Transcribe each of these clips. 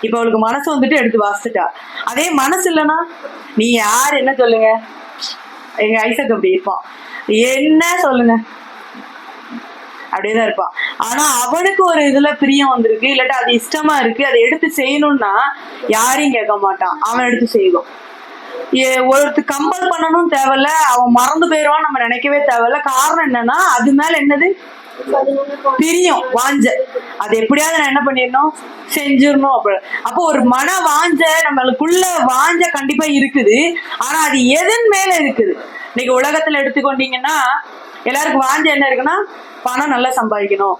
இப்ப அவளுக்கு மனசு வந்துட்டு எடுத்து வாசிட்டா. அதே மனசு இல்லைன்னா நீ யார் என்ன சொல்லுங்க? எங்க ஐசக் அப்படி இருப்பான். என்ன சொல்லுங்க? அப்படியேதான் இருப்பான். ஆனா அவனுக்கு ஒரு இதுல பிரியம் வந்திருக்கு. இல்லாட்டா அது இஷ்டமா இருக்கு. அதை எடுத்து செய்யணும்னா யாரையும் கேட்க மாட்டான். அவன் எடுத்து செய்வான். ஒருத்தர் கம்பல் பண்ணணும் தேவையில்ல. அவன் மறந்து போயிடுவான் நம்ம நினைக்கவே தேவையில்ல. காரணம் என்னன்னா அது மேல என்னது? பிரியம் வாஞ்ச. அது எப்படியாவது நான் என்ன பண்ணிடணும்? செஞ்சிடணும் அப்ப அப்போ ஒரு மன வாஞ்ச நம்மளுக்குள்ள வாஞ்ச கண்டிப்பா இருக்குது. ஆனா அது எதன் மேல இருக்குது? இன்னைக்கு உலகத்துல எடுத்துக்கொண்டீங்கன்னா எல்லாருக்கும் வாஞ்சி என்ன இருக்குன்னா பணம் நல்லா சம்பாதிக்கணும்.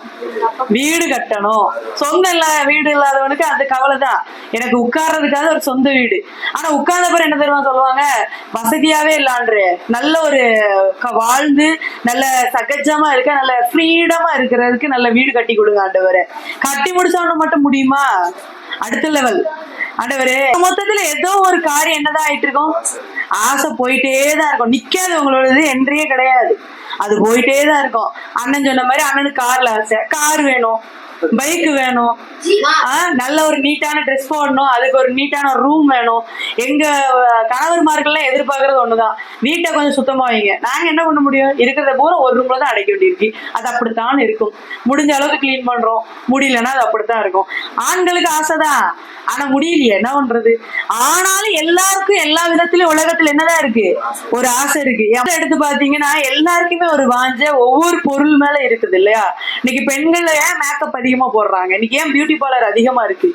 வீடு கட்டணும். சொந்த இல்ல வீடு இல்லாதவனுக்கு அந்த கவலை தான் எனக்கு உட்கார்றதுக்காக ஒரு சொந்த வீடு. ஆனா உட்கார்ந்த பிறகு என்ன தெரியுமா சொல்லுவாங்க? வசதியாவே இல்லான்று. நல்ல ஒரு வாழ்ந்து நல்ல சகஜமா இருக்க நல்ல ஃப்ரீடமா இருக்கிறதுக்கு நல்ல வீடு கட்டி கொடுங்க ஆண்டவரே. கட்டி முடிச்சவன மட்டும் முடியுமா? அடுத்த லெவல் ஆண்டவரே மொத்தத்துல ஏதோ ஒரு காரியம் என்னதான் ஆயிட்டு இருக்கும் ஆசை போயிட்டே தான் இருக்கும். நிக்காது உங்களோடது என்றே கிடையாது. அது போயிட்டே தான் இருக்கும். அண்ணன் சொன்ன மாதிரி அண்ணனுக்கு கார்ல ஆசை. கார் வேணும். பைக் வேணும். ஆ, நல்ல ஒரு நீட்டான ட்ரெஸ் போடணும். அதுக்கு ஒரு நீட்டான ரூம் வேணும். எங்க கணவர்மார்கள்லாம் எதிர்பார்க்கறது ஒண்ணுதான். வீட்டை கொஞ்சம் சுத்தமா வைங்க. நாங்க என்ன பண்ண முடியும்? இருக்கிறத பூரா ஒரு ரூம்ல தான் அடைக்க வேண்டியிருக்கு. அது அப்படித்தான் இருக்கும். முடிஞ்ச அளவுக்கு க்ளீன் பண்றோம். முடியலன்னா அது அப்படித்தான் இருக்கும். ஆண்களுக்கு ஆசைதான். ஆனா முடியலையே. என்ன பண்றது? ஆனாலும் எல்லாருக்கும் எல்லா விதத்திலயும் உலகத்துல என்னதான் இருக்கு? ஒரு ஆசை இருக்கு. எப்ப எடுத்து பாத்தீங்கன்னா எல்லாருக்குமே ஒரு வாஞ்ச ஒவ்வொரு பொருள் மேல இருக்குது இல்லையா? இன்னைக்கு பெண்கள் ஏன் மேக்கப் அதிகமா போடுறாங்க? இன்னைக்கு ஏன் பியூட்டி பார்லர் அதிகமா இருக்கு?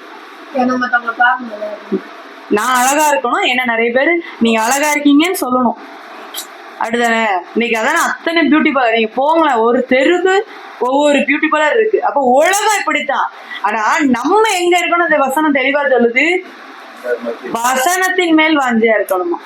நான் அழகா இருக்கணும். என்ன நிறைய பேர் நீங்க அழகா இருக்கீங்கன்னு சொல்லணும். அடுத்தானே இன்னைக்கு அதானே அத்தனை பியூட்டி பார்லர் நீங்க போங்களேன். ஒரு தெருவுக்கு ஒவ்வொரு பியூட்டி பார்லர் இருக்கு. அப்போ உலகம் இப்படித்தான். ஆனா நம்ம எங்க இருக்கணும்? இந்த வசனம் தெளிவா சொல்லுது. வசனத்தின் மேல் வாஞ்சியா இருக்கணுமா?